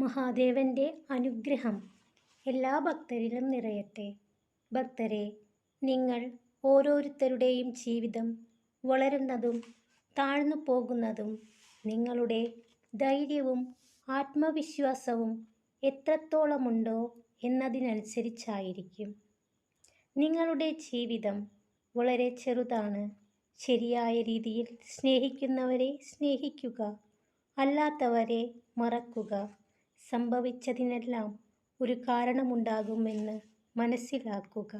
മഹാദേവന്റെ അനുഗ്രഹം എല്ലാ ഭക്തരിലും നിറയട്ടെ. ഭക്തരെ നിങ്ങൾ ഓരോരുത്തരുടെയും ജീവിതം വളരുന്നതും താഴ്ന്നു പോകുന്നതും നിങ്ങളുടെ ധൈര്യവും ആത്മവിശ്വാസവും എത്രത്തോളമുണ്ടോ എന്നതിനനുസരിച്ചായിരിക്കും. നിങ്ങളുടെ ജീവിതം വളരെ ചെറുതാണ്. ശരിയായ രീതിയിൽ സ്നേഹിക്കുന്നവരെ സ്നേഹിക്കുക അല്ലാത്തവരെ മറക്കുക. സംഭവിച്ചതിനെല്ലാം ഒരു കാരണമുണ്ടാകുമെന്ന് മനസ്സിലാക്കുക.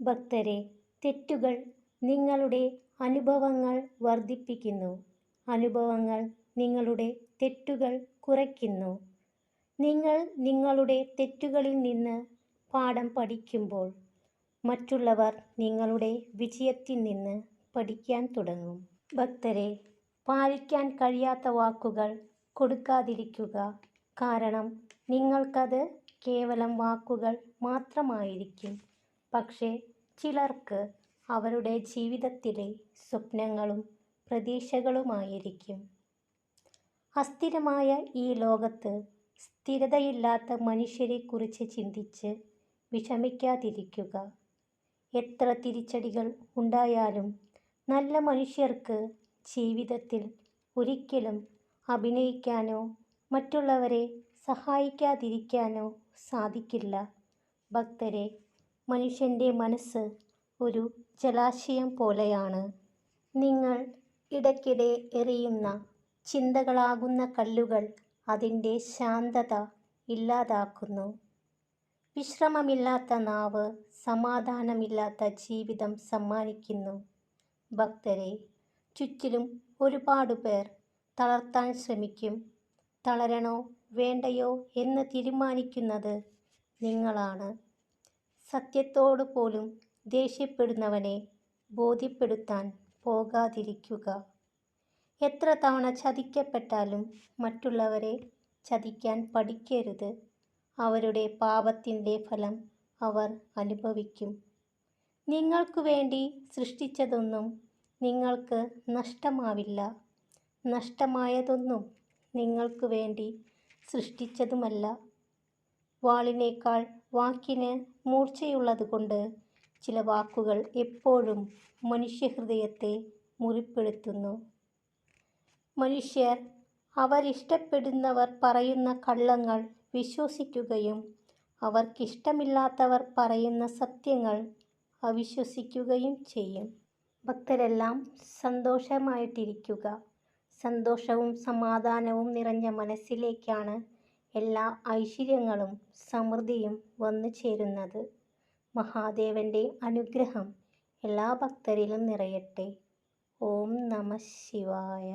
ഭക്തരെ തെറ്റുകൾ നിങ്ങളുടെ അനുഭവങ്ങൾ വർദ്ധിപ്പിക്കുന്നു. അനുഭവങ്ങൾ നിങ്ങളുടെ തെറ്റുകൾ കുറയ്ക്കുന്നു. നിങ്ങൾ നിങ്ങളുടെ തെറ്റുകളിൽ നിന്ന് പാഠം പഠിക്കുമ്പോൾ മറ്റുള്ളവർ നിങ്ങളുടെ വിജയത്തിൽ നിന്ന് പഠിക്കാൻ തുടങ്ങും. ഭക്തരെ പാലിക്കാൻ കഴിയാത്ത വാക്കുകൾ കൊടുക്കാതിരിക്കുക. കാരണം നിങ്ങൾക്കത് കേവലം വാക്കുകൾ മാത്രമായിരിക്കും. പക്ഷേ ചിലർക്ക് അവരുടെ ജീവിതത്തിലെ സ്വപ്നങ്ങളും പ്രതീക്ഷകളുമായിരിക്കും. അസ്ഥിരമായ ഈ ലോകത്ത് സ്ഥിരതയില്ലാത്ത മനുഷ്യരെക്കുറിച്ച് ചിന്തിച്ച് വിഷമിക്കാതിരിക്കുക. എത്ര തിരിച്ചടികൾ ഉണ്ടായാലും നല്ല മനുഷ്യർക്ക് ജീവിതത്തിൽ ഒരിക്കലും അഭിനയിക്കാനോ മറ്റുള്ളവരെ സഹായിക്കാതിരിക്കാനോ സാധിക്കില്ല. ഭക്തരെ മനുഷ്യന്റെ മനസ്സ് ഒരു ജലാശയം പോലെയാണ്. നിങ്ങൾ ഇടയ്ക്കിടെ എറിയുന്ന ചിന്തകളാകുന്ന കല്ലുകൾ അതിന്റെ ശാന്തത ഇല്ലാതാക്കുന്നു. വിശ്രമമില്ലാത്ത നാവ് സമാധാനമില്ലാത്ത ജീവിതം സമ്മാനിക്കുന്നു. ഭക്തരെ ചുറ്റിലും ഒരുപാട് പേർ തളർത്താൻ ശ്രമിക്കും. തളരണോ വേണ്ടയോ എന്ന് തീരുമാനിക്കുന്നത് നിങ്ങളാണ്. സത്യത്തോട് പോലും ദേഷ്യപ്പെടുന്നവനെ ബോധ്യപ്പെടുത്താൻ പോകാതിരിക്കുക. എത്ര തവണ ചതിക്കപ്പെട്ടാലും മറ്റുള്ളവരെ ചതിക്കാൻ പഠിക്കരുത്. അവരുടെ പാപത്തിന്റെ ഫലം അവർ അനുഭവിക്കും. നിങ്ങൾക്കു വേണ്ടി സൃഷ്ടിച്ചതൊന്നും നിങ്ങൾക്ക് നഷ്ടമാവില്ല. നഷ്ടമായതൊന്നും നിങ്ങൾക്ക് വേണ്ടി സൃഷ്ടിച്ചതുമല്ല. വാളിനേക്കാൾ വാക്കിന് മൂർച്ചയുള്ളതുകൊണ്ട് ചില വാക്കുകൾ എപ്പോഴും മനുഷ്യഹൃദയത്തെ മുറിപ്പെടുത്തുന്നു. മനുഷ്യർ അവരിഷ്ടപ്പെടുന്നവർ പറയുന്ന കള്ളങ്ങൾ വിശ്വസിക്കുകയും അവർക്കിഷ്ടമില്ലാത്തവർ പറയുന്ന സത്യങ്ങൾ അവിശ്വസിക്കുകയും ചെയ്യും. ഭക്തരെല്ലാം സന്തോഷമായിട്ടിരിക്കുക. സന്തോഷവും സമാധാനവും നിറഞ്ഞ മനസ്സിലേക്കാണ് എല്ലാ ഐശ്വര്യങ്ങളും സമൃദ്ധിയും വന്നു ചേരുന്നത്. മഹാദേവന്റെ അനുഗ്രഹം എല്ലാ ഭക്തരിലും നിറയട്ടെ. ഓം നമ ശിവായ.